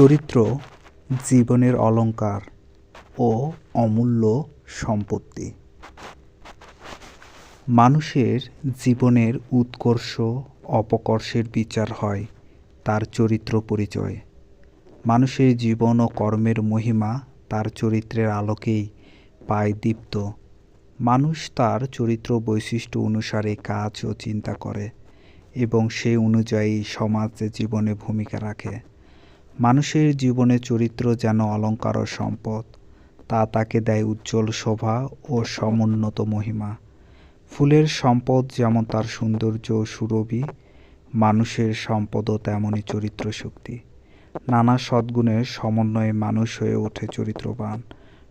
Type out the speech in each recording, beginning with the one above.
চরিত্র জীবনের অলংকার ও অমূল্য সম্পত্তি। মানুষের জীবনের উৎকর্ষ, অপকর্ষের বিচার হয় তার চরিত্র পরিচয়। মানুষের জীবন ও কর্মের মহিমা তার চরিত্রের আলোকেই পায় দীপ্ত। মানুষ তার চরিত্র বৈশিষ্ট্য অনুসারে কাজ ও চিন্তা করে এবং সেই অনুযায়ী সমাজ জীবনে ভূমিকা রাখে। মানুষের জীবনে চরিত্র যেন অলংকার ও সম্পদ, তা তাকে দেয় উজ্জ্বল শোভা ও সমুন্নত মহিমা। ফুলের সম্পদ যেমন তার সৌন্দর্য ও সুরভি, মানুষের সম্পদও তেমনই চরিত্র শক্তি। নানা সদ্গুণের সমন্বয়ে মানুষ হয়ে ওঠে চরিত্রবান।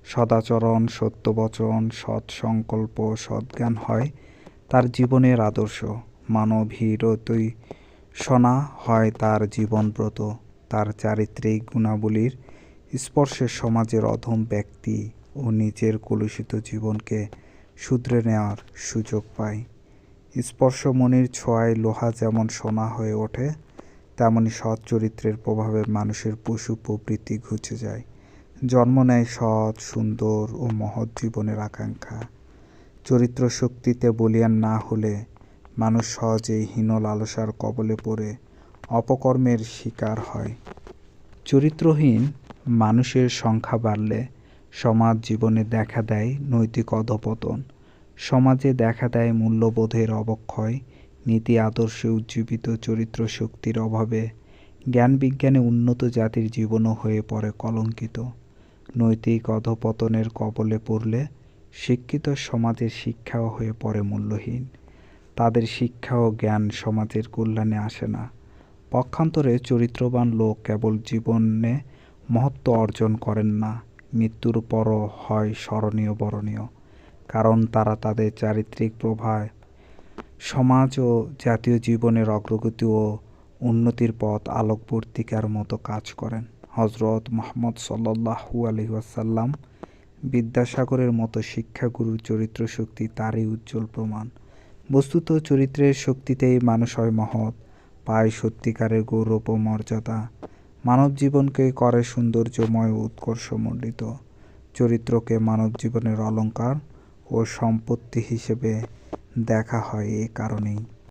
সদাচরণ, সত্যবচন সৎ সংকল্প সদ্জ্ঞান হয় তার জীবনের আদর্শ। মানবহীরতই শোনা হয় তার জীবনব্রত। তার চারিত্রিক গুণাবলীর স্পর্শে সমাজের অধম ব্যক্তি ও নিজের কলুষিত জীবনকে শুধরে নেওয়ার সুযোগ পায়। স্পর্শমণির ছোঁয়ায় লোহা যেমন সোনা হয়ে ওঠে, তেমনি সৎ চরিত্রের প্রভাবে মানুষের পশু প্রবৃত্তি ঘুচে যায়। জন্ম নেয় সৎ, সুন্দর ও মহৎ জীবনের আকাঙ্ক্ষা। চরিত্র শক্তিতে বলিয়ান না হলে মানুষ সহজেই হীন লালসার কবলে পড়ে অপকর্মের শিকার হয়। চরিত্রহীন মানুষের সংখ্যা বাড়লে সমাজ জীবনে দেখা দেয় নৈতিক অধপতন। সমাজে দেখা দেয় মূল্যবোধের অবক্ষয়, নীতি আদর্শে উজ্জীবিত চরিত্র শক্তির অভাবে জ্ঞান বিজ্ঞানে উন্নত জাতির জীবনও হয়ে পড়ে কলঙ্কিত। নৈতিক অধপতনের কবলে পড়লে শিক্ষিত সমাজের শিক্ষাও হয়ে পড়ে মূল্যহীন। তাদের শিক্ষা ও জ্ঞান সমাজের কল্যাণে আসে না। পক্ষান্তরে চরিত্রবান লোক কেবল জীবনে মহত্ব অর্জন করেন না, মৃত্যুর পরও হয় স্মরণীয়, বরণীয়। কারণ তারা তাদের চারিত্রিক প্রভাব সমাজ ও জাতীয় জীবনের অগ্রগতি ও উন্নতির পথ আলোকবর্তিকার মতো কাজ করেন। হজরত মোহাম্মদ সাল্লাহু আলহিহাসাল্লাম বিদ্যাসাগরের মতো শিক্ষাগুরুর চরিত্র শক্তি তারই উজ্জ্বল প্রমাণ। বস্তুত চরিত্রের শক্তিতেই মানুষ হয় মহৎ। পায় সত্যিকারের গৌরব ও মর্যাদা। মানব জীবনকে করে সৌন্দর্যময় ও উৎকর্ষমণ্ডিত চরিত্রকে মানব জীবনের অলঙ্কার ও সম্পত্তি হিসেবে দেখা হয় এ কারণেই।